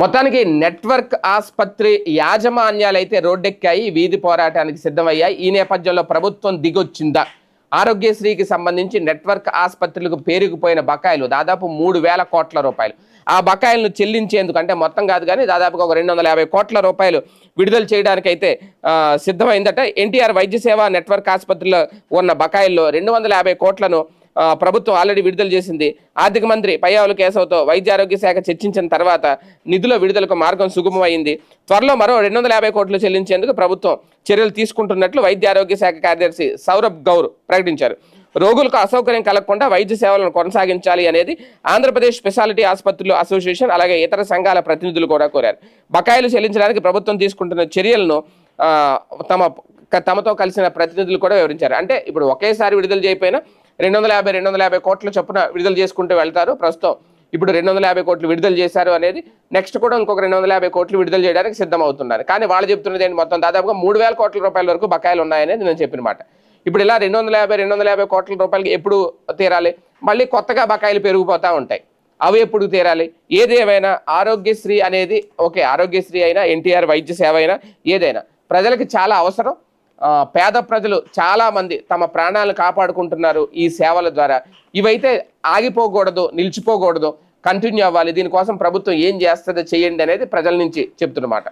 మొత్తానికి నెట్వర్క్ ఆసుపత్రి యాజమాన్యాలు అయితే రోడ్డెక్కాయి వీధి పోరాటానికి సిద్ధమయ్యాయి. ఈ నేపథ్యంలో ప్రభుత్వం దిగొచ్చిందా? ఆరోగ్యశ్రీకి సంబంధించి నెట్వర్క్ ఆసుపత్రులకు పేరుకుపోయిన బకాయిలు దాదాపు మూడు వేల కోట్ల రూపాయలు. ఆ బకాయిలను చెల్లించేందుకు అంటే మొత్తం కాదు కానీ దాదాపుగా ఒక రెండు వందల యాభై కోట్ల రూపాయలు విడుదల చేయడానికైతే అయితే సిద్ధమైందట. ఎన్టీఆర్ వైద్య సేవ నెట్వర్క్ ఆసుపత్రిలో ఉన్న బకాయిల్లో రెండు వందల యాభై కోట్లను ప్రభుత్వం ఆల్రెడీ విడుదల చేసింది. ఆర్థిక మంత్రి పయ్యావుల కేశవ్తో వైద్య ఆరోగ్య శాఖ చర్చించిన తర్వాత నిధుల విడుదలకు మార్గం సుగమమైంది. త్వరలో మరో రెండు వందల యాభై కోట్లు చెల్లించేందుకు ప్రభుత్వం చర్యలు తీసుకుంటున్నట్లు వైద్య ఆరోగ్య శాఖ కార్యదర్శి సౌరభ్ గౌర్ ప్రకటించారు. రోగులకు అసౌకర్యం కలగకుండా వైద్య సేవలను కొనసాగించాలి అనేది ఆంధ్రప్రదేశ్ స్పెషాలిటీ ఆసుపత్రులు అసోసియేషన్ అలాగే ఇతర సంఘాల ప్రతినిధులు కూడా కోరారు. బకాయిలు చెల్లించడానికి ప్రభుత్వం తీసుకుంటున్న చర్యలను తమ తమతో కలిసిన ప్రతినిధులు కూడా వివరించారు. అంటే ఇప్పుడు ఒకేసారి విడుదల చేయకపోయినా రెండు వందల యాభై రెండు వందల యాభై కోట్ల చొప్పున విడుదల చేసుకుంటూ వెళ్తారు. ప్రస్తుతం ఇప్పుడు రెండు వందల యాభై కోట్లు విడుదల చేశారు అనేది నెక్స్ట్ కూడా ఇంకొక రెండు వందల యాభై కోట్లు విడుదల చేయడానికి సిద్ధమవుతున్నారు. కానీ వాళ్ళు చెప్తున్నది ఏంటి? మొత్తం దాదాపుగా మూడు వేల కోట్ల రూపాయల వరకు బకాయిలు ఉన్నాయనేది నేను చెప్పిన మాట ఇప్పుడు ఇలా రెండు వందల యాభై రెండు వందల యాభై కోట్ల రూపాయలకి ఎప్పుడు తీరాలి? మళ్ళీ కొత్తగా బకాయిలు పెరిగిపోతూ ఉంటాయి. అవి ఎప్పుడు తీరాలి? ఏదేమైనా ఆరోగ్యశ్రీ అనేది ఓకే ఆరోగ్యశ్రీ అయినా ఎన్టీఆర్ వైద్య సేవ అయినా ఏదైనా ప్రజలకు చాలా అవసరం. పేద ప్రజలు చాలా మంది తమ ప్రాణాలు కాపాడుకుంటున్నారు ఈ సేవల ద్వారా. ఇవైతే ఆగిపోకూడదు నిలిచిపోకూడదు కంటిన్యూ అవ్వాలి. దీనికోసం ప్రభుత్వం ఏం చేస్తుందో చేయండి అనేది ప్రజల నుంచి చెప్తున్నమాట